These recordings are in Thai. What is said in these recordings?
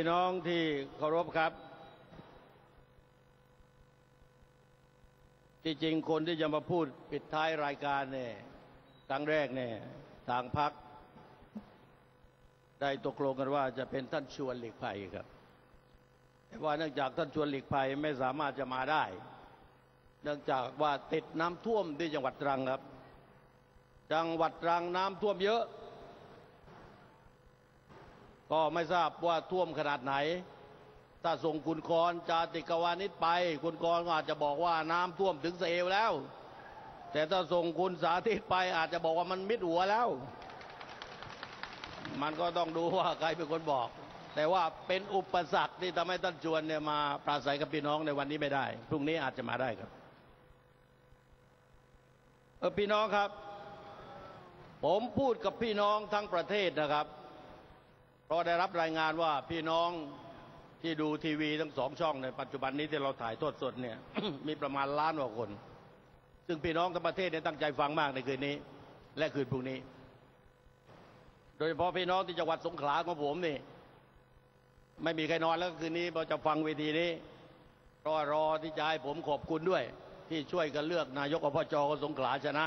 พี่น้องที่เคารพครับ ที่จริงคนที่จะมาพูดปิดท้ายรายการเนี่ยครั้งแรกเนี่ยทางพัก ได้ตกลงกันว่าจะเป็นท่านชวนหลีกภัยครับแต่ว่าเนื่องจากท่านชวนหลีกภัยไม่สามารถจะมาได้ เนื่องจากว่าติดน้ำท่วมที่จังหวัดตรังครับ จังหวัดตรังน้ำท่วมเยอะ ก็ไม่ทราบว่าท่วมขนาดไหน ถ้าส่งคุณกรณ์จาติกวานิชไป คุณกรณ์ก็อาจจะบอกว่าน้ำท่วมถึงเอวแล้ว แต่ถ้าส่งคุณสาธิตไปอาจจะบอกว่ามันมิดหัวแล้ว มันก็ต้องดูว่าใครเป็นคนบอก แต่ว่าเป็นอุปสรรคที่ทำให้ท่านชวนเนี่ยมาปราศัยกับพี่น้องในวันนี้ไม่ได้ พรุ่งนี้อาจจะมาได้ครับเออพี่น้องครับ ผมพูดกับพี่น้องทั้งประเทศนะครับ เพราะได้รับรายงานว่าพี่น้องที่ดูทีวีทั้งสองช่องในปัจจุบันนี้ที่เราถ่ายทอดสดเนี่ย มีประมาณล้านกว่าคน ซึ่งพี่น้องทั้งประเทศเนี่ยตั้งใจฟังมากในคืนนี้ และคืนพรุ่งนี้ โดยเฉพาะพี่น้องที่จังหวัดสงขลาของผมนี่ ไม่มีใครนอนแล้วคืนนี้เราจะฟังเวทีนี้ก็รอที่จะให้ผมขอบคุณด้วย ที่ช่วยกันเลือกนายกอบจขอสงขลาชนะ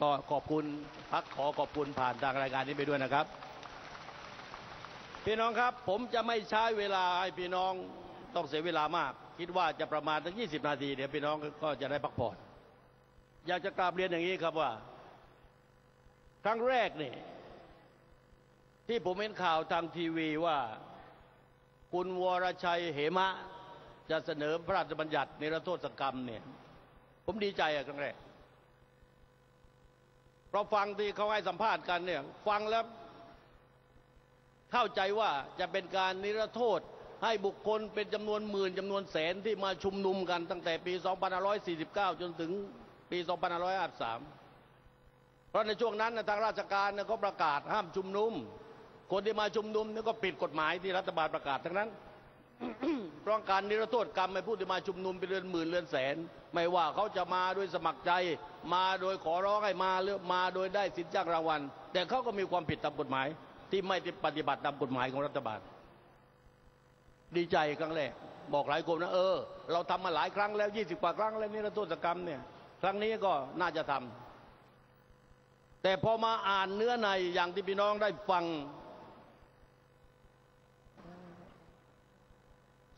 ก็ขอบคุณพักขอขอบคุณผ่านทางรายการนี้ไปด้วยนะครับ พี่น้องครับ ผมจะไม่ใช้เวลาให้พี่น้องต้องเสียเวลามาก คิดว่าจะประมาณทั้ง20นาทีเดี๋ยวพี่น้องก็จะได้พักผ่อน อยากจะกราบเรียนอย่างนี้ครับว่า ครั้งแรกนี่ ที่ผมเห็นข่าวทางทีวีว่า คุณวรชัยเหมะ จะเสนอพระราชบัญญัติในรโทษกรรมเนี่ย ผมดีใจอะครั้งแรกเพราะฟังที่เขาให้สัมภาษณ์กันเนี่ย ฟังแล้ว เข้าใจว่าจะเป็นการนิรโทษให้บุคคลเป็นจำนวนหมื่นจำนวนแสนที่มาชุมนุมกันตั้งแต่ปี 2549 จนถึงปี 2553 เพราะในช่วงนั้นทางราชการเขาประกาศห้ามชุมนุม คนที่มาชุมนุมนี่ก็ผิดกฎหมายที่รัฐบาลประกาศทั้งนั้นเพราะการนิรโทษกรรมให้ผู้ที่มาชุมนุมเป็นเรือนหมื่นเรือนแสน ไม่ว่าเขาจะมาโดยสมัครใจ มาโดยขอร้องให้มาหรือมาโดยได้สินจ้างรางวัล แต่เขาก็มีความผิดตามกฎหมาย ที่ไม่ปฏิบัติตามกฎหมายของรัฐบาล ดีใจครั้งแรก บอกหลายคนนะเออ เราทำมาหลายครั้งแล้วยี่สิบกว่าครั้งแล้วนิรโทษกรรมเนี่ย ครั้งนี้ก็น่าจะทำแต่พอมาอ่านเนื้อในอย่างที่พี่น้องได้ฟัง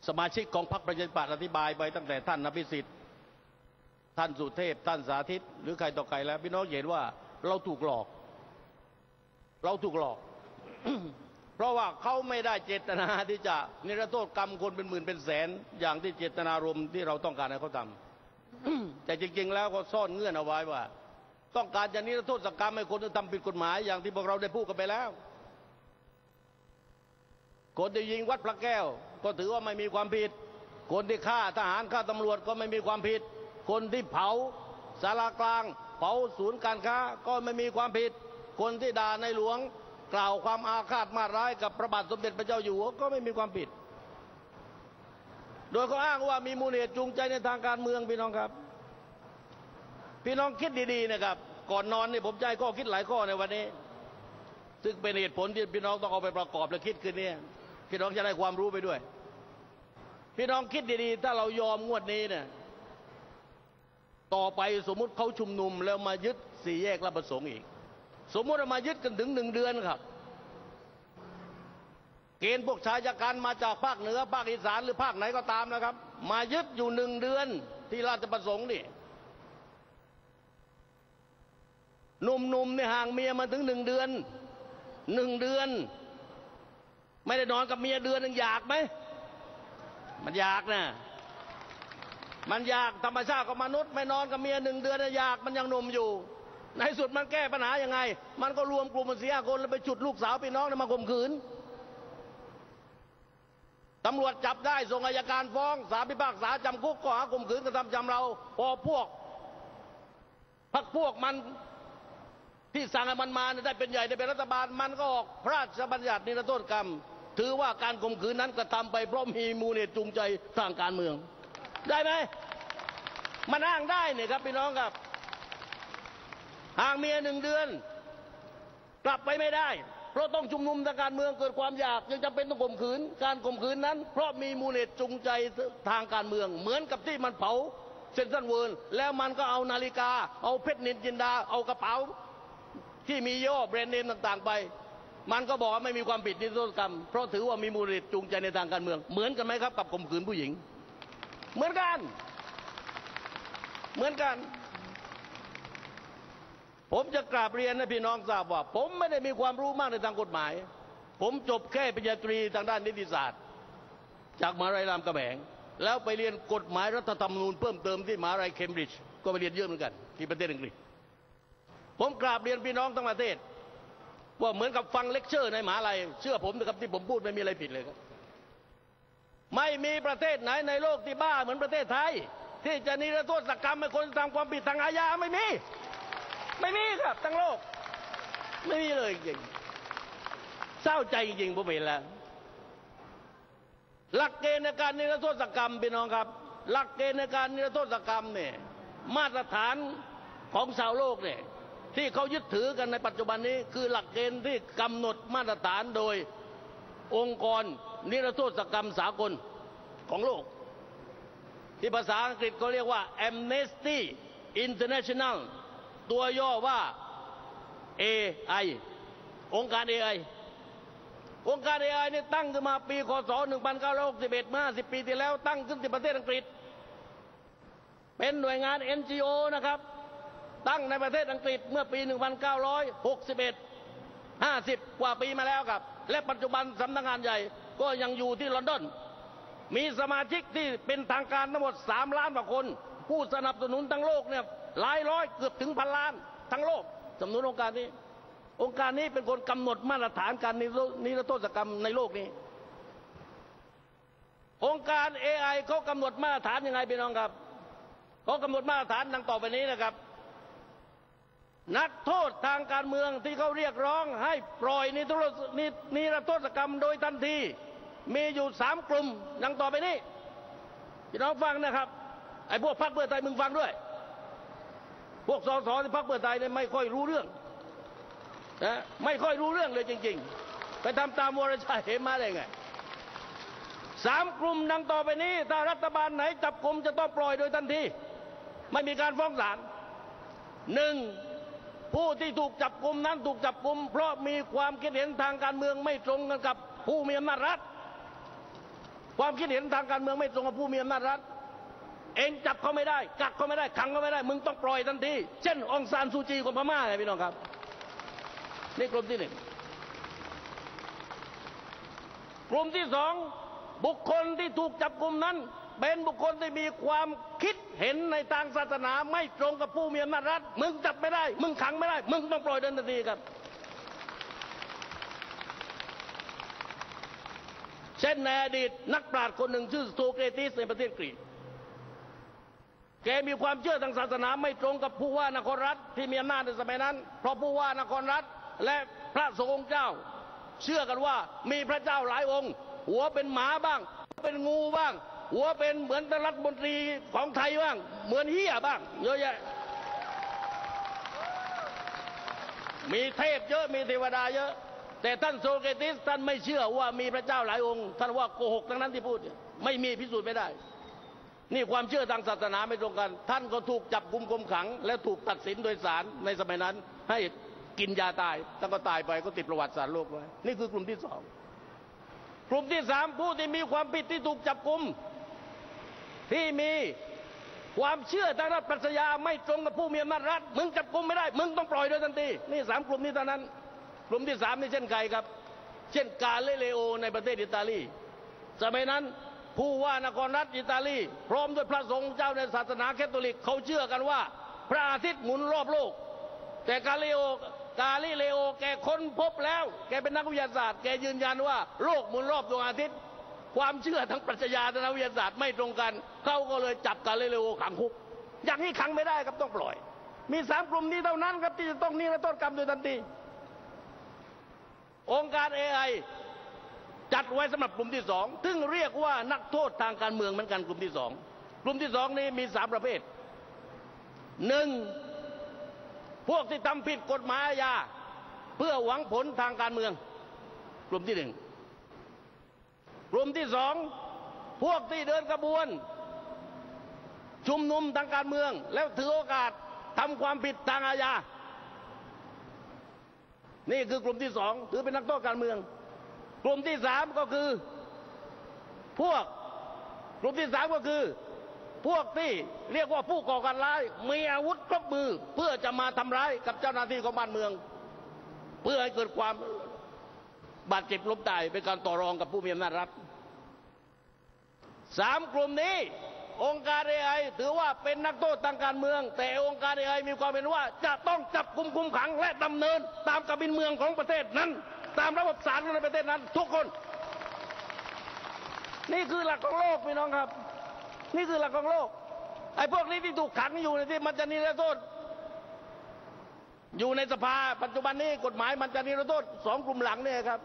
สมาชิกของพรรคประชาธิปัตย์อธิบายไปตั้งแต่ท่านนภิสิทธิ์ท่านสุเทพ ท่านสาธิต หรือใครต่อใครแล้ว พี่น้องเห็นว่าเราถูกหลอก เราถูกหลอก เพราะว่าเขาไม่ได้เจตนาที่จะนิรโทษกรรมคนเป็นหมื่นเป็นแสน อย่างที่เจตนารมณ์ที่เราต้องการให้เขาทำแต่จริงๆแล้วเขาซ่อนเงื่อนเอาไว้ว่า ต้องการจะนิรโทษกรรมให้คนที่ทำผิดกฎหมาย อย่างที่พวกเราได้พูดกันไปแล้วคนที่ยิงวัดพระแก้ว ก็ถือว่าไม่มีความผิด คนที่ฆ่าทหารฆ่าตำรวจก็ไม่มีความผิด คนที่เผาสารากลาง เผาศูนย์การค้าก็ไม่มีความผิด คนที่ด่าในหลวง กล่าวความอาฆาตมาร้ายกับพระบาทสมเด็จพระเจ้าอยู่หัวก็ไม่มีความผิด โดยเขาอ้างว่ามีมูลเหตุจูงใจในทางการเมืองพี่น้องครับ พี่น้องคิดดีๆนะครับ ก่อนนอนนี่ผมใจข้อคิดหลายข้อในวันนี้ ซึ่งเป็นเหตุผลที่พี่น้องต้องเอาไปประกอบและคิดคืนนี้พี่น้องจะได้ความรู้ไปด้วย พี่น้องคิดดีๆ ถ้าเรายอมงวดนี้เนี่ยต่อไปสมมุติเขาชุมนุมแล้วมายึดสี่แยกรับประสงค์อีก สมมติว่ามายึดกันถึงหนึ่งเดือนครับ เกณฑ์พวกชายชะกันมาจากภาคเหนือภาคอีสานหรือภาคไหนก็ตามนะครับ มายึดอยู่หนึ่งเดือนที่ราชประสงค์นี่หนุ่มๆเนี่ยห่างเมียมาถึงหนึ่งเดือนหนึ่งเดือน ไม่ได้นอนกับเมียเดือนหนึ่งอยากไหมมันอยากนะมันอยากธรรมชาติของมนุษย์ ไม่นอนกับเมียหนึ่งเดือนน่ะอยากมันยังหนุ่มอยู่ ในสุดมันแก้ปัญหายังไง มันก็รวมกลุ่มเสียคนแล้วไปจุดลูกสาวพี่น้องมาข่มขืนตำรวจจับได้ส่งอายการฟ้องศาลพิพากษาจำคุกข้อหาข่มขืนกระทำจำเรา พอพวกพักพวกมันที่สั่งให้มันมาได้เป็นใหญ่ได้เป็นรัฐบาลมันก็ออกพระราชบัญญัตินิรโทษกรรม ถือว่าการข่มขืนนั้นกระทำไปเพราะมีมูลเหตุจูงใจทางการเมือง ได้ไหมมันอ้างได้เนี่ยครับพี่น้องครับ ห่างเมียหนึ่งเดือน กลับไปไม่ได้ เพราะต้องชุมนุมทางการเมืองเกิดความอยากยังจำเป็นต้องข่มขืน การข่มขืนนั้น เพราะมีมูลเหตุจูงใจทางการเมือง เหมือนกับที่มันเผาเซนทรัลเวิร์ลแล้วมันก็เอานาฬิกา เอาเพชรนินจินดา เอากระเป๋า ที่มีย่อแบรนด์เนมต่างๆไป มันก็บอกว่าไม่มีความผิดนิรโทษกรรม เพราะถือว่ามีมูลเหตุจูงใจในทางการเมือง เหมือนกันไหมครับกับข่มขืนผู้หญิง เหมือนกัน เหมือนกัน ผมจะกราบเรียนให้พี่น้องทราบว่า ผมไม่ได้มีความรู้มากในทางกฎหมาย ผมจบแค่ปริญญาตรีทางด้านนิติศาสตร์ จากมหาวิทยาลัยรามกำแหงแล้วไปเรียนกฎหมายรัฐธรรมนูญเพิ่มเติมที่มหาวิทยาลัยเคมบริดจ์ก็ไปเรียนเยอะเหมือนกัน ที่ประเทศอังกฤษ ผมกราบเรียนพี่น้องทั้งประเทศ ว่าเหมือนกับฟังเลคเชอร์ในมหาลัย เชื่อผมนะครับที่ผมพูดไม่มีอะไรผิดเลยครับ ไม่มีประเทศไหนในโลกที่บ้าเหมือนประเทศไทย ที่จะนิรโทษกรรมให้คนทำความผิดทางอาญาไม่มี ไม่มีครับ ทั้งโลก ไม่มีเลยจริงเศร้าใจจริงผมเห็นแล้ว หลักเกณฑ์ในการนิรโทษกรรมพี่น้องครับ หลักเกณฑ์ในการนิรโทษกรรมเนี่ยมาตรฐานของชาวโลกเนี่ยที่เขายึดถือกันในปัจจุบันนี้ คือหลักเกณฑ์ที่กำหนดมาตรฐานโดยองค์กรนิรโทษกรรมสากลของโลก ที่ภาษาอังกฤษเขาเรียกว่า Amnesty International ตัวย่อว่า AI องค์การ AI องค์การ AI นี่ตั้งขึ้นมาปีคศ 1961 เมื่อ10 ปีที่แล้วตั้งขึ้นที่ประเทศอังกฤษ เป็นหน่วยงาน NGO นะครับ ตั้งในประเทศอังกฤษเมื่อปี 1961 50 กว่าปีมาแล้วครับ และปัจจุบันสำนักงานใหญ่ก็ยังอยู่ที่ลอนดอน มีสมาชิกที่เป็นทางการทั้งหมด 3 ล้านกว่าคน ผู้สนับสนุนทั้งโลกเนี่ย หลายร้อยเกือบถึงพันล้าน ทั้งโลกสนับสนุนองค์การนี้ องค์การนี้เป็นคนกำหนดมาตรฐานการนิรโทษกรรมในโลกนี้ องค์การ AI เขากำหนดมาตรฐานยังไงพี่น้องครับเขากำหนดมาตรฐานดังต่อไปนี้นะครับ นักโทษทางการเมืองที่เขาเรียกร้องให้ปล่อยนิรโทษนินิรโทษกรรมโดยทันที มีอยู่สามกลุ่มดังต่อไปนี้พี่น้องฟังนะครับไอ้พวกพรรคเพื่อไทยมึงฟังด้วย พวกสสที่พรรคเพื่อไทยเนี่ยไม่ค่อยรู้เรื่องนะไม่ค่อยรู้เรื่องเลยจริง ๆ ไปทำตามวรชัยเหมมาได้ไงสามกลุ่มดังต่อไปนี้ ถ้ารัฐบาลไหนจับกลุ่มจะต้องปล่อยโดยทันที ไม่มีการฟ้องศาลหนึ่งผู้ที่ถูกจับกลุ่มนั้นถูกจับกลุ่มเพราะมีความคิดเห็นทางการเมืองไม่ตรงกันกับผู้มีอำนาจรัฐ ความคิดเห็นทางการเมืองไม่ตรงกับผู้มีอำนาจรัฐ เองจับเขาไม่ได้ กักเขาไม่ได้ขังเขาไม่ได้ มึงต้องปล่อยทันทีเช่นองซานซูจีของพม่าไงพี่น้องครับ นี่กลุ่มที่หนึ่งกลุ่มที่สองบุคคลที่ถูกจับกลุ่มนั้น เป็นบุคคลที่มีความคิดเห็นในทางศาสนาไม่ตรงกับผู้มีอำนาจรัฐ มึงจับไม่ได้ มึงขังไม่ได้ มึงต้องปล่อยเดินทันทีครับ เช่นในอดีตนักปราชญ์คนหนึ่งชื่อโซเครติสในประเทศกรีก แกมีความเชื่อทางศาสนาไม่ตรงกับผู้ว่านครรัฐที่มีอำนาจในสมัยนั้น เพราะผู้ว่านครรัฐและพระสงฆ์เจ้า เชื่อกันว่ามีพระเจ้าหลายองค์ หัวเป็นหมาบ้าง เป็นงูบ้าง หัวเป็นเหมือนรัฐมนตรีของไทยบ้าง เหมือนเฮียบ้างเยอะแยะมีเทพเยอะมีเทวดาเยอะ แต่ท่านโซเครติสท่านไม่เชื่อว่ามีพระเจ้าหลายองค์ ท่านว่าโกหกทั้งนั้นที่พูด ไม่มีพิสูจน์ไม่ได้ นี่ความเชื่อทางศาสนาไม่ตรงกัน ท่านก็ถูกจับกุมกมขัง และถูกตัดสินโดยศาลในสมัยนั้น ให้กินยาตายท่านก็ตายไปก็ติดประวัติศาสตร์โลกไว้นี่คือกลุ่มที่สองกลุ่มที่สามผู้ที่มีความผิดที่ถูกจับกุม ที่มีความเชื่อทางด้านปรัชญาไม่ตรงกับผู้มีอำนาจรัฐมึงจับกุมไม่ได้ มึงต้องปล่อยโดยทันทีนี่สามกลุ่มนี้เท่านั้น กลุ่มที่สามนี่เช่นใครครับ เช่นกาเลเลโอในประเทศอิตาลีสมัยนั้น ผู้ว่านครรัฐอิตาลี พร้อมด้วยพระสงฆ์เจ้าในศาสนาแคทอลิกเขาเชื่อกันว่า พระอาทิตย์หมุนรอบโลก แต่กาลิโอกาลิเลโอแกค้นพบแล้ว แกเป็นนักวิทยาศาสตร์แกยืนยันว่าโลกหมุนรอบดวงอาทิตย์ ความเชื่อทั้งปรัชญาทางวิทยาศาสตร์ไม่ตรงกันเขาก็เลยจับกาลิเลโอขังคุก อย่างนี้ขังไม่ได้ครับต้องปล่อย มีสามกลุ่มนี้เท่านั้นครับที่จะต้องนิรโทษกรรมโดยทันทีองค์การ AI จัดไว้สำหรับกลุ่มที่สองซึ่งเรียกว่านักโทษทางการเมืองเหมือนกันกลุ่มที่สองกลุ่มที่สองนี้มีสามประเภทหนึ่งพวกที่ทำผิดกฎหมายอาญาเพื่อหวังผลทางการเมือง กลุ่มที่หนึ่งกลุ่มที่สองพวกที่เดินกระบวน ชุมนุมทางการเมือง แล้วถือโอกาสทำความผิดทางอาญา นี่คือกลุ่มที่สองถือเป็นนักโทษการเมือง กลุ่มที่สามก็คือ พวกกลุ่มที่สามก็คือ พวกที่เรียกว่าผู้ก่อการร้าย มีอาวุธครบมือ เพื่อจะมาทำร้ายกับเจ้าหน้าที่ของบ้านเมือง เพื่อให้เกิดความบาดเจ็บล้มตายเป็นการต่อรองกับผู้มีอำนาจรัฐสามกลุ่มนี้ องค์การเอไอถือว่าเป็นนักโทษทางการเมือง แต่องค์การเอไอมีความเป็นว่า จะต้องจับกุมคุมขังและดำเนิน ตามกบินเมืองของประเทศนั้น ตามระบบศาลในประเทศนั้น ทุกคน นี่คือหลักของโลกพี่น้องครับ นี่คือหลักของโลกไอ้พวกนี้ที่ถูกขังอยู่ในที่มันจะนิรโทษ อยู่ในสภาปัจจุบันนี้กฎหมายมันจะนิรโทษสองกลุ่มหลังเนี่ยครับ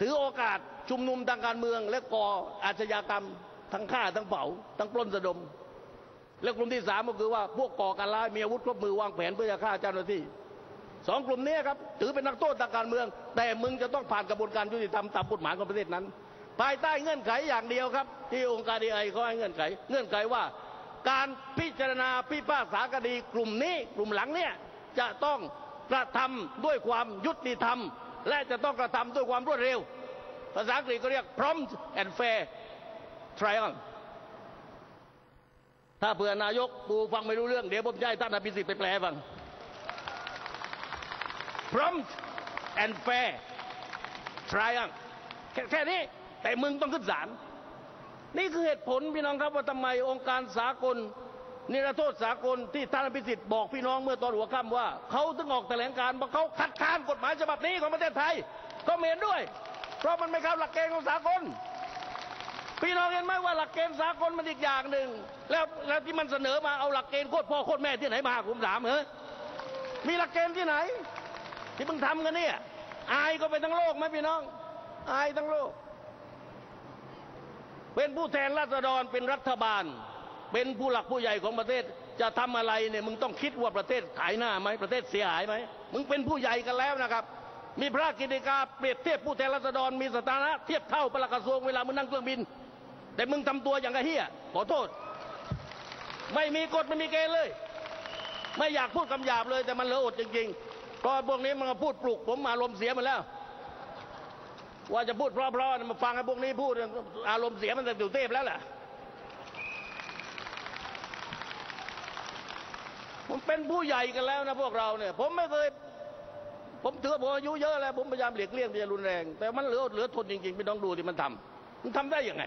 ถือโอกาสชุมนุมทางการเมือง และก่ออาชญากรรมทั้งฆ่าทั้งเผาทั้งปล้นสะดม และกลุ่มที่สามก็คือว่าพวกก่อการร้ายมีอาวุธครบมือวางแผนเพื่อจะฆ่าเจ้าหน้าที่ สองกลุ่มนี้ครับถือเป็นนักโทษทางการเมือง แต่มึงจะต้องผ่านกระบวนการยุติธรรมตามกฎหมายของประเทศนั้น ภายใต้เงื่อนไขอย่างเดียวครับ ที่องค์การดีไอเขาให้เงื่อนไข เงื่อนไขว่า การพิจารณาพิพากษาคดีกลุ่มนี้กลุ่มหลังเนี่ยจะต้องกระทำด้วยความยุติธรรม และจะต้องกระทำด้วยความรวดเร็ว ภาษาอังกฤษก็เรียก prompt and fair trial ถ้าเผื่อนายกปูฟังไม่รู้เรื่องเดี๋ยวผมจะให้ท่านอภิสิทธิ์ไปแปลฟัง prompt and fair trial แค่แค่นี้แต่มึงต้องขึ้นศาลนี่คือเหตุผลพี่น้องครับว่าทำไมองค์การสากล นิรโทษสากลที่ท่านอภิสิทธิ์บอกพี่น้องเมื่อตอนหัวค่ำว่าเขาถึงออกแถลงการณ์ว่าเขาคัดค้านกฎหมายฉบับนี้ของประเทศไทยก็เห็นด้วย เพราะมันไม่เข้าหลักเกณฑ์ของสากลพี่น้องเห็นไหมว่าหลักเกณฑ์สากลมันอีกอย่างหนึ่งแล้วแล้วที่มันเสนอมาเอาหลักเกณฑ์โคตรพ่อโคตรแม่ที่ไหนมาผมถามเฮ้ยมีหลักเกณฑ์ที่ไหน ที่มึงทำกันเนี่ย อายก็ไปทั้งโลกไหมพี่น้อง อายทั้งโลก เป็นผู้แทนราษฎรเป็นรัฐบาล เป็นผู้หลักผู้ใหญ่ของประเทศจะทำอะไรเนี่ยมึงต้องคิดว่าประเทศขายหน้าไหมประเทศเสียหายไหมมึงเป็นผู้ใหญ่กันแล้วนะครับ มีพระกิติกาเปรียบเทียบผู้แทนราษฎรมีสถานะเทียบเท่าปลัดกระทรวงเวลามึงนั่งเครื่องบิน แต่มึงทำตัวอย่างกระเฮียขอโทษ ไม่มีกฎไม่มีเกณฑ์เลย ไม่อยากพูดคำหยาบเลยแต่มันเลืออดจริง ๆ เพราะพวกนี้มันมาพูดปลุก ผมอารมณ์เสียหมาแล้ว ว่าจะพูดเพราะๆมาฟังไอ้พวกนี้พูดอารมณ์เสียมันจะอยู่เทพแล้วแหละผมเป็นผู้ใหญ่กันแล้วนะพวกเราเนี่ย ผมไม่เคย ผมถือผมอายุเยอะแล้ว ผมพยายามเหลียกเลี่ยงที่จะรุนแรง แต่มันเหลือเหลือทนจริงๆพี่น้องดูที่มันทำมันทำได้ยังไง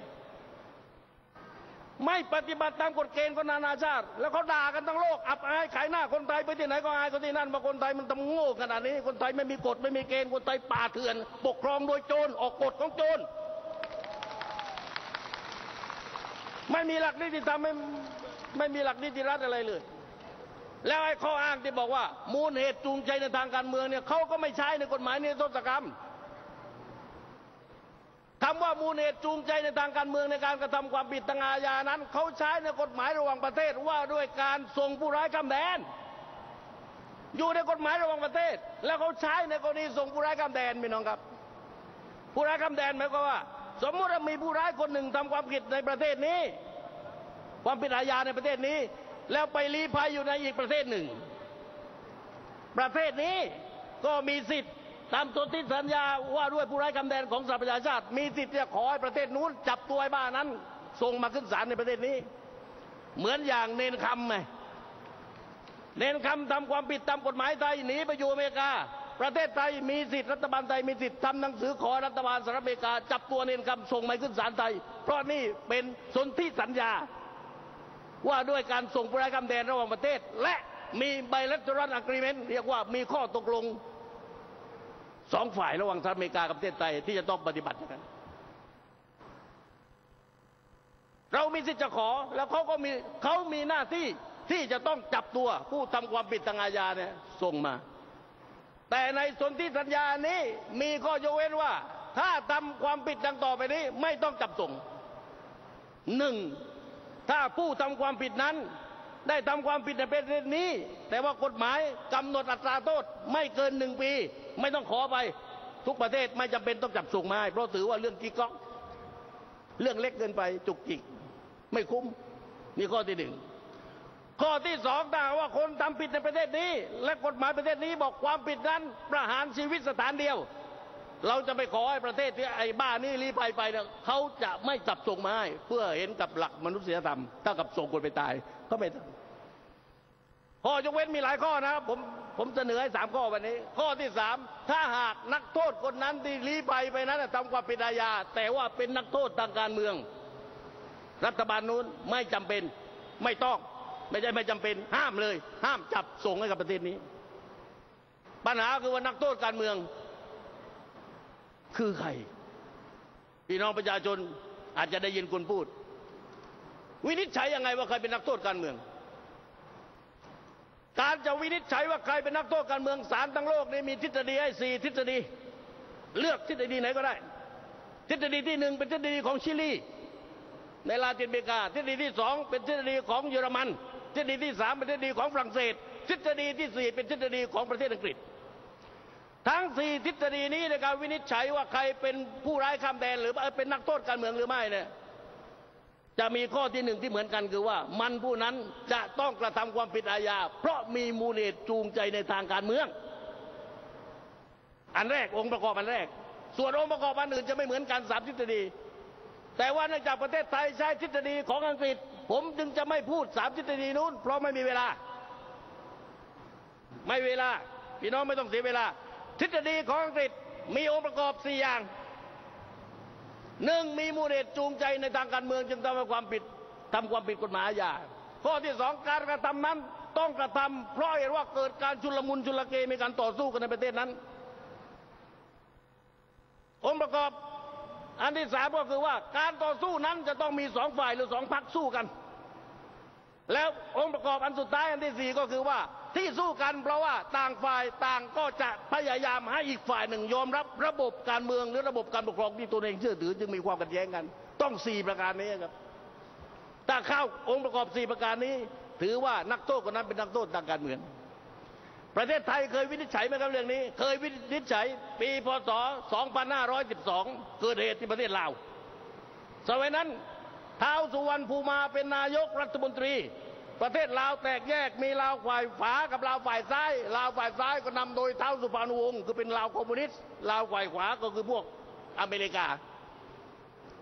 ไม่ปฏิบัติตามกฎเกณฑ์ของนานาชาติ แล้วเขาด่ากันทั้งโลก อับอายขายหน้าคนไทยไปที่ไหนก็อายคนที่นั่นว่าคนไทยมันทำโง่ขนาดนี้ คนไทยไม่มีกฎไม่มีเกณฑ์คนไทยป่าเถื่อน ปกครองโดยโจรออกกฎของโจรไม่มีหลักนิติธรรมไม่ไม่มีหลักนิติรัฐอะไรเลย แล้วไอ้ข้ออ้างที่บอกว่า มูลเหตุจูงใจในทางการเมืองเนี่ยเขาก็ไม่ใช้ในกฎหมายนิรโทษกรรม คำว่ามูลเหตุจูงใจในทางการเมืองในการกระทำความผิดทางอาญานั้น เขาใช้ในกฎหมายระหว่างประเทศว่าด้วยการส่งผู้ร้ายข้ามแดน อยู่ในกฎหมายระหว่างประเทศ แล้วเขาใช้ในกรณีส่งผู้ร้ายข้ามแดนพี่น้องครับ ผู้ร้ายข้ามแดนหมายความว่า สมมติว่ามีผู้ร้ายคนหนึ่งทำความผิดในประเทศนี้ ความผิดอาญาในประเทศนี้ แล้วไปลี้ภัยอยู่ในอีกประเทศหนึ่ง ประเทศนี้ก็มีสิทธิ์ ตามสนธิสัญญาว่าด้วยผู้ร้ายคำแดนของสหประชาชาติ มีสิทธิ์จะขอให้ประเทศนู้นจับตัวไอ้บ้านั้นส่งมาขึ้นศาลในประเทศนี้ เหมือนอย่างเนนคำไงเนนคำทำความผิดตามกฎหมายไทยหนีไปอยู่อเมริกา ประเทศไทยมีสิทธิ์รัฐบาลไทยมีสิทธิ์ทำหนังสือขอรัฐบาลสหรัฐอเมริกา จับตัวเนนคำส่งมาขึ้นศาลไทย เพราะนี่เป็นสนธิสัญญา ว่าด้วยการส่งผู้ร้ายข้ามแดนระหว่างประเทศ และมีไบเลตรัลอะกรีเมนต์เรียกว่ามีข้อตกลง สองฝ่ายระหว่างสหรัฐอเมริกากับประเทศไทยที่จะต้องปฏิบัติอย่างนั้นเรามีสิทธิ์จะขอแล้วเขาก็มีเขามีหน้าที่ที่จะต้องจับตัวผู้ทำความผิดทางอาญาเนี่ยส่งมา แต่ในสนธิสัญญานี้มีข้อยกเว้นว่า ถ้าทำความผิดดังต่อไปนี้ไม่ต้องจับส่งหนึ่งถ้าผู้ทำความผิดนั้น ได้ทำความผิดในประเทศนี้ แต่ว่ากฎหมายกำหนดอัตราโทษไม่เกินหนึ่งปี ไม่ต้องขอไป ทุกประเทศไม่จำเป็นต้องจับส่งมาให้เพราะถือว่าเรื่องกิ๊กก๊อกเรื่องเล็กเกินไปจุกจิก ไม่คุ้มนี่ข้อที่หนึ่งข้อที่สองถ้าว่าคนทำผิดในประเทศนี้ และกฎหมายประเทศนี้บอกความผิดนั้นประหารชีวิตสถานเดียว เราจะไปขอให้ประเทศที่ไอ้บ้านี่รีภัยไปเนี่ยเขาจะไม่จับส่งมาให้เพื่อเห็นกับหลักมนุษยธรรมเท่ากับส่งคนไปตายเขาไม่ทำข้อยกเว้นมีหลายข้อนะครับผม ผมเสนอให้สามข้อวันนี้ ข้อที่สามถ้าหากนักโทษคนนั้นที่รีภัยไปนั้นทำความผิดอาญาแต่ว่าเป็นนักโทษทางการเมือง รัฐบาลนู้นไม่จำเป็นไม่ต้อง ไม่ใช่ไม่จำเป็น ห้ามเลย ห้ามจับส่งให้กับประเทศนี้ ปัญหาคือว่านักโทษการเมือง คือใครพี่น้องประชาชนอาจจะได้ยินคุณพูด วินิจฉัยยังไงว่าใครเป็นนักโทษการเมือง การจะวินิจฉัยว่าใครเป็นนักโทษการเมืองศาลทั้งโลกนี้มีทฤษฎีให้สี่ทฤษฎี เลือกทฤษฎีไหนก็ได้ ทฤษฎีที่หนึ่งเป็นทฤษฎีของชิลีในลาตินอเมริกา ทฤษฎีที่สองเป็นทฤษฎีของเยอรมัน ทฤษฎีที่สามเป็นทฤษฎีของฝรั่งเศส ทฤษฎีที่สี่เป็นทฤษฎีของประเทศอังกฤษ ทั้งสี่ทฤษฎีนี้ในการวินิจฉัยว่าใครเป็นผู้ร้ายข้ามแดนหรือเป็นนักโทษการเมืองหรือไม่เนี่ย จะมีข้อที่หนึ่งที่เหมือนกันคือว่า มันผู้นั้นจะต้องกระทำความผิดอาญา เพราะมีมูลเหตุจูงใจในทางการเมือง อันแรกองค์ประกอบอันแรก ส่วนองค์ประกอบอันอื่นจะไม่เหมือนกันสามทฤษฎี แต่ว่าเนื่องจากประเทศไทยใช้ทฤษฎีของอังกฤษ ผมจึงจะไม่พูดสามทฤษฎีนู้น เพราะไม่มีเวลา ไม่เวลาพี่น้องไม่ต้องเสียเวลา ทฤษฎีของอังกฤษมีองค์ประกอบสี่อย่าง หนึ่งมีมูลเหตุจูงใจในทางการเมืองจึงทำให้ความผิดทำความผิดกฎหมายอาญาข้อที่สองการกระทำนั้นต้องกระทำเพราะเห็นว่าเกิดการชุลมุนชุลเกมีการต่อสู้กันในประเทศนั้น องค์ประกอบอันที่สามก็คือว่าการต่อสู้นั้นจะต้องมีสองฝ่ายหรือสองพรรคสู้กัน แล้วองค์ประกอบอันสุดท้ายอันที่สี่ก็คือว่าที่สู้กันเพราะว่าต่างฝ่ายต่างก็จะพยายามให้อีกฝ่ายหนึ่งยอมรับระบบการเมืองหรือระบบการปกครองที่ตัวเองเชื่อถือ จึงมีความขัดแย้งกัน ต้องสี่ประการนี้ครับถ้าเข้าองค์ประกอบสี่ประการนี้ ถือว่านักโทษคนนั้นเป็นนักโทษทางการเมือง ประเทศไทยเคยวินิจฉัยไหมครับเรื่องนี้ เคยวินิจฉัย ปีพศ 2512 เกิดเหตุที่ประเทศลาวสมัยนั้น ท้าวสุวรรณภูมาเป็นนายกรัฐมนตรี ประเทศลาวแตกแยกมีลาวฝ่ายฝากับลาวฝ่ายซ้าย ลาวฝ่ายซ้ายก็นำโดยท้าวสุพรรณวงศ์คือเป็นลาวคอมมิวนิสต์ลาวฝ่ายขวาก็คือพวกอเมริกา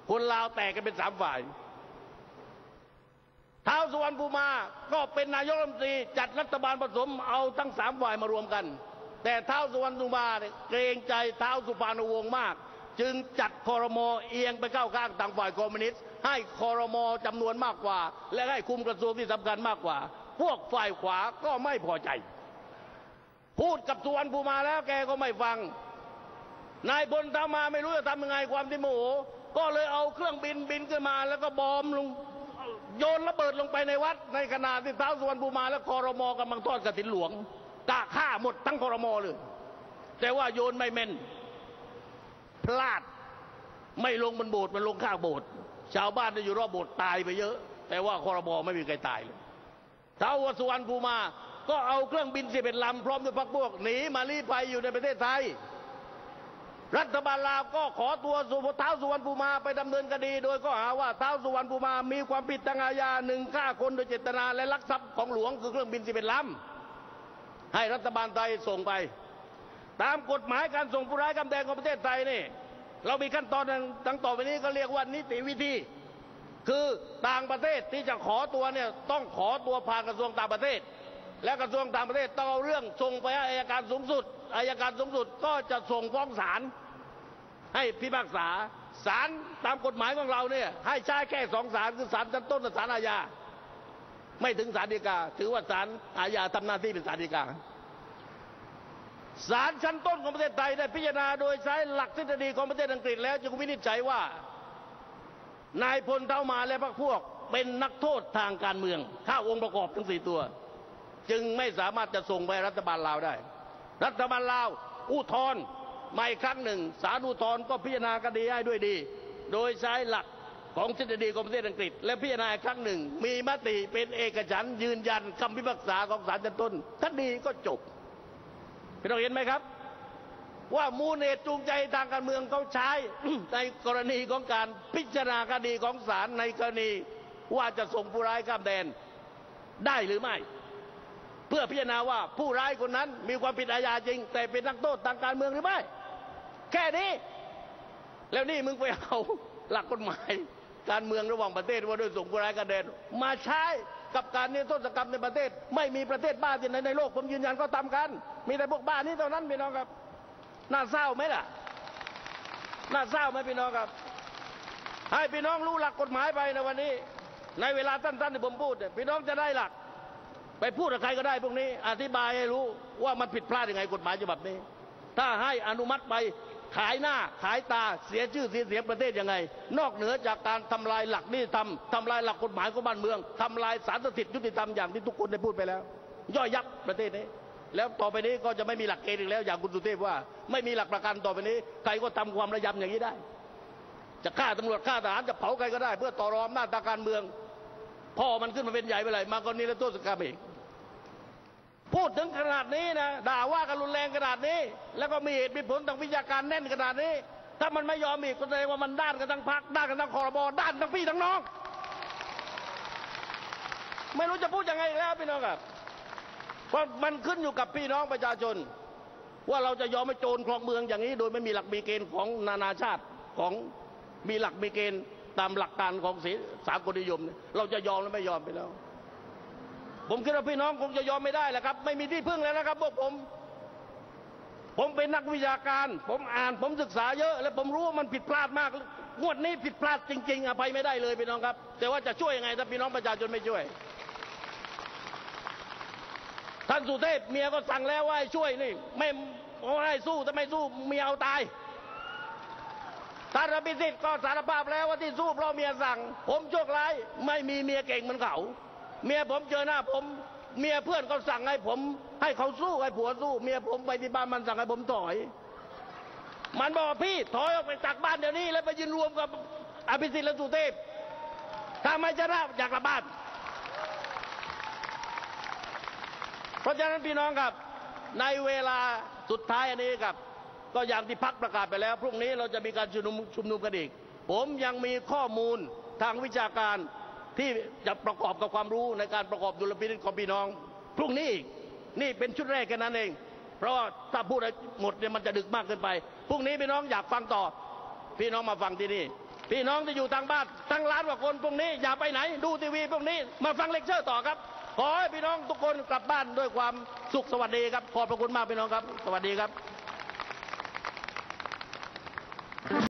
คนลาวแตกกันเป็นสามฝ่ายท้าวสุวรรณภูมาก็เป็นนายกรัฐมนตรีจัดรัฐบาลผสมเอาทั้งสามฝ่ายมารวมกัน แต่ท้าวสุวรรณภูมาเกรงใจท้าวสุพรรณวงศ์มาก จึงจัดคอรมอเอียงไปเข้าข้างทางฝ่ายคอมมิวนิสต์ ให้คอรมอจำนวนมากกว่า และให้คุมกระทรวงที่สำคัญมากกว่า พวกฝ่ายขวาก็ไม่พอใจ พูดกับสุวรรณภูมาแล้วแกก็ไม่ฟัง นายพลทำมาไม่รู้จะทำยังไงความที่โมโห ก็เลยเอาเครื่องบินบินขึ้นมาแล้วก็บอมลงโยนระเบิดลงไปในวัด ในขณะที่เท้าสุวรรณภูมาและคอรมอกำลังทอดกระถินหลวงกะฆ่าหมดทั้งคอรมอเลย แต่ว่าโยนไม่แม่นพลาดไม่ลงบนโบสถ์มันลงข้างโบสถ์ ชาวบ้านที่อยู่รอบโบสถ์ตายไปเยอะ แต่ว่าคอรมอไม่มีใครตายเลยท้าวสุวรรณภูมาก็เอาเครื่องบินสิบเอ็ดลำพร้อมด้วยพรรคพวกหนีมาลี้ภัยอยู่ในประเทศไทย รัฐบาลลาวก็ขอตัวสุเท้าวสุวรรณภูมาไปดำเนินคดี โดยก็หาว่าเท้าวสุวรรณภูมามีความผิดทางอาญาหนึ่งฆ่าคนโดยเจตนาและลักทรัพย์ของหลวงคือเครื่องบินสิบเอ็ดลำให้รัฐบาลไทยส่งไป ตามกฎหมายการส่งผู้ร้ายกำแดงของประเทศไทยนี่ เรามีขั้นตอนดังต่อไปนี้ก็เรียกว่านิติวิธี คือต่างประเทศที่จะขอตัวเนี่ยต้องขอตัวผ่านกระทรวงต่างประเทศ และกระทรวงต่างประเทศต้องเอาเรื่องส่งไปให้อายการสูงสุดอายการสูงสุดก็จะส่งฟ้องศาลให้พิพากษาศาลตามกฎหมายของเราเนี่ยให้ใช้แค่สองศาลคือศาลชั้นต้นกับศาลอาญาไม่ถึงศาลฎีกา ถือว่าศาลอาญาทำหน้าที่เป็นศาลฎีกา ศาลชั้นต้นของประเทศไทยได้พิจารณาโดยใช้หลักทฤษฎีของประเทศอังกฤษแล้วจึงวินิจฉัยว่า นายพลเท่ามาและพรรคพวก เป็นนักโทษทางการเมืองข้าองค์ประกอบทั้งสี่ตัว จึงไม่สามารถจะส่งไปรัฐบาลลาวได้ รัฐบาลลาวอุทธรณ์มาอีกครั้งหนึ่งศาลอุทธรณ์ก็พิจารณาคดีให้ด้วยดี โดยใช้หลักของทฤษฎีของประเทศอังกฤษ และพิจารณาครั้งหนึ่ง มีมติเป็นเอกฉันยืนยันคำพิพากษาของศาลชั้นต้นคดีก็จบ พี่น้องเห็นไหมครับ ว่ามูลเหตุจูงใจทางการเมืองเขาใช้ ในกรณีของการพิจารณาคดีของศาลในกรณีว่าจะส่งผู้ร้ายข้ามแดนได้หรือไม่ เพื่อพิจารณาว่าผู้ร้ายคนนั้นมีความผิดอาญาจริง แต่เป็นนักโทษทางการเมืองหรือไม่ แค่นี้ แล้วนี่มึงไปเอาหลักกฎหมาย การเมืองระหว่างประเทศว่าด้วยส่งผู้ร้ายข้ามแดนมาใช้ กับการนิรโทษกรรมในประเทศ ไม่มีประเทศบ้าที่ไหนในโลกผมยืนยันก็ทำกัน มีแต่พวกบ้านี้เท่านั้นพี่น้องครับ น่าเศร้าไหมล่ะ น่าเศร้าไหมพี่น้องครับ ให้พี่น้องรู้หลักกฎหมายไปในวันนี้ ในเวลาสั้นๆที่ผมพูดเนี่ยพี่น้องจะได้หลัก ไปพูดกับใครก็ได้พวกนี้ อธิบายให้รู้ว่ามันผิดพลาดยังไงกฎหมายฉบับนี้ ถ้าให้อนุมัติไป ขายหน้าขายตาเสียชื่อเสียเสียประเทศยังไง นอกเหนือจากการทำลายหลักนิติธรรมทำลายหลักกฎหมายของบ้านเมืองทำลายสารสถิตยุติธรรมอย่างที่ทุกคนได้พูดไปแล้ว ย่อยยับประเทศนี้ แล้วต่อไปนี้ก็จะไม่มีหลักเกณฑ์อีกแล้ว อย่างคุณสุเทพว่า ไม่มีหลักประกันต่อไปนี้ใครก็ทำความระยำอย่างนี้ได้ จะฆ่าตำรวจฆ่าทหารจะเผาใครก็ได้ เพื่อต่อรองอำนาจทางการเมืองพ่อมันขึ้นมาเป็นใหญ่ไปเลยมาก็นิรโทษกรรมอีก พูดถึงขนาดนี้นะด่าว่ากันรุนแรงขนาดนี้ แล้วก็มีเหตุมีผลทางวิชาการแน่นขนาดนี้ ถ้ามันไม่ยอมอีกก็แสดงว่ามันด้านกันทั้งพักด้านกันทั้งคอรบด้านทั้งพี่ทั้งน้อง ไม่รู้จะพูดยังไงแล้วพี่น้องครับเพราะมันขึ้นอยู่กับพี่น้องประชาชน ว่าเราจะยอมให้โจรครองเมืองอย่างนี้ โดยไม่มีหลักมีเกณฑ์ของนานาชาติของมีหลักมีเกณฑ์ตามหลักการของศีสากลนิยม เราจะยอมหรือไม่ยอมไปแล้ว ผมคิดว่าพี่น้องคงจะยอมไม่ได้แหละครับ ไม่มีที่พึ่งแล้วนะครับพวกผม ผมเป็นนักวิชาการ ผมอ่านผมศึกษาเยอะ และผมรู้ว่ามันผิดพลาดมากงวดนี้ผิดพลาดจริง ๆอภัยไม่ได้เลยพี่น้องครับ แต่ว่าจะช่วยยังไงถ้าพี่น้องประชาชนไม่ช่วย ท่านสุเทพเมียก็สั่งแล้วว่าให้ช่วยนี่ ไม่ไม่ให้สู้ถ้าไม่สู้เมียเอาตายท่านอภิสิทธิ์ก็สารภาพแล้วว่าที่สู้เพราะเมียสั่ง ผมโชคร้ายไม่มีเมียเก่งเหมือนเขา เมียผมเจอหน้าผม เมียเพื่อนเขาสั่งให้ผม ให้เขาสู้ให้ผัวสู้ เมียผมไปที่บ้านมันสั่งให้ผมถอย มันบอกว่าพี่ถอยออกไปจากบ้านเดี๋ยวนี้ แล้วไปยืนรวมกับอภิสิทธิ์และสุเทพถ้าไม่ชนะอยากกลับบ้าน เพราะฉะนั้นพี่น้องครับ ในเวลาสุดท้ายอันนี้ครับ ก็อย่างที่พักประกาศไปแล้ว พรุ่งนี้เราจะมีการชุมนุมชุมนุมกันอีก ผมยังมีข้อมูลทางวิชาการ ที่จะประกอบกับความรู้ในการประกอบดุลพินิจของพี่น้อง พรุ่งนี้นี่เป็นชุดแรกแค่นั้นเอง เพราะว่าถ้าพูดหมดเนี่ยมันจะดึกมากเกินไปพรุ่งนี้พี่น้องอยากฟังต่อ พี่น้องมาฟังที่นี่ พี่น้องที่อยู่ทางบ้านทั้งล้านกว่าคนพรุ่งนี้อย่าไปไหน ดูทีวีพรุ่งนี้มาฟังเลคเชอร์ต่อครับขอให้พี่น้องทุกคนกลับบ้านด้วยความสุขสวัสดีครับขอบพระคุณมากพี่น้องครับ สวัสดีครับ